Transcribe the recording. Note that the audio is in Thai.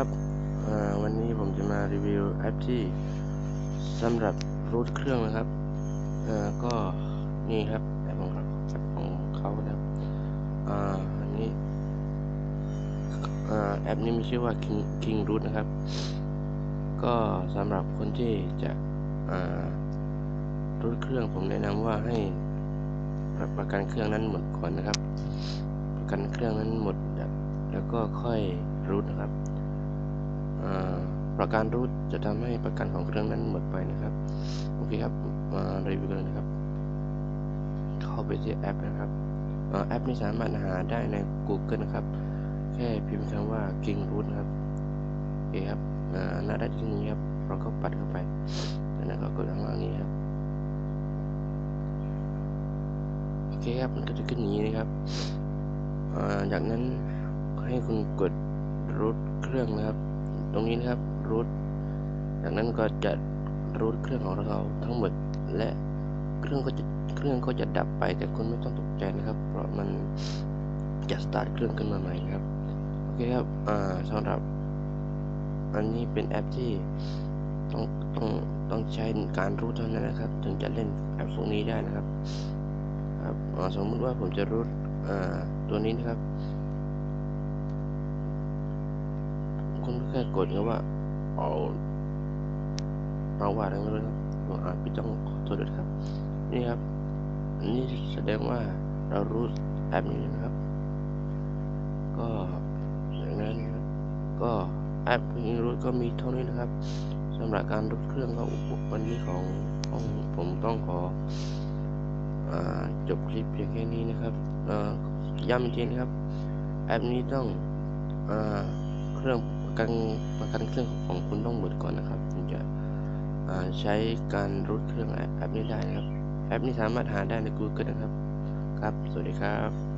ครับวันนี้ผมจะมารีวิวแอปที่สำหรับรูทเครื่องนะครับก็นี่ครับแอปของเขาแอปของเขานะครับอันนี้แอปนี้มีชื่อว่า King King Root นะครับ ก็สำหรับคนที่จะรูทเครื่องผมแนะนำว่าให้ประกันเครื่องนั้นหมดก่อนนะครับ ประกันเครื่องนั้นหมดแล้วก็ค่อยรูทนะครับ ประกันรูทจะทำให้ประกันของเครื่องนั้นหมดไปนะครับ โอเคครับ มารีวิวกันนะครับ เข้าไปที่แอปนะครับแอปนี้สามารถหาได้ใน Google นะครับ แค่พิมพ์คำว่า King Root นะครับโอเคครับหน้าด้ที่นี้ครับ เราก็ปัดเข้าไป แล้วก็กดข้างล่างนี้ครับ โอเคครับ มันก็จะขึ้นนี้นะครับจากนั้นให้คุณกดรูทเครื่องนะครับ ตรงนี้นะครับรูทจากนั้นก็จะรูทเครื่องของเราทั้งหมดและเครื่องก็จะเครื่องก็จะดับไปแต่คุณไม่ต้องตกใจนะครับ เพราะมันจะสตาร์ทเครื่องขึ้นมาใหม่ครับโอเคครับอ่าสำหรับ อันนี้เป็นแอปที่ต้องต้องต้องใช้การรูทเท่านั้นนะครับ ถึงจะเล่นแอปพวกนี้ได้นะครับครับสมมติว่าผมจะรูทตัวนี้นะครับ คุณแค่กดนะว่า เอาเอาว่าอะไรไม่รู้ครับผมอาจไม่ต้องขอโทษด้วยครับ นี่ครับ อันนี้แสดงว่าเรารู้แอปนี้นะครับ ก็อย่างนั้นครับก็แอปนี้รู้ก็มีเท่านี้นะครับสำหรับการรูดเครื่องก็วันนี้ของของผมต้องขอจบคลิปเพียงแค่นี้นะครับย้ำอีกทีนะครับ แอปนี้ต้องเครื่อง กันประกันเครื่องของคุณต้องหมดก่อนนะครับถึงจะใช้การรูดเครื่องแอปนี้ได้นะครับ แอปนี้สามารถหาได้ใน Google นะครับ ครับ สวัสดีครับ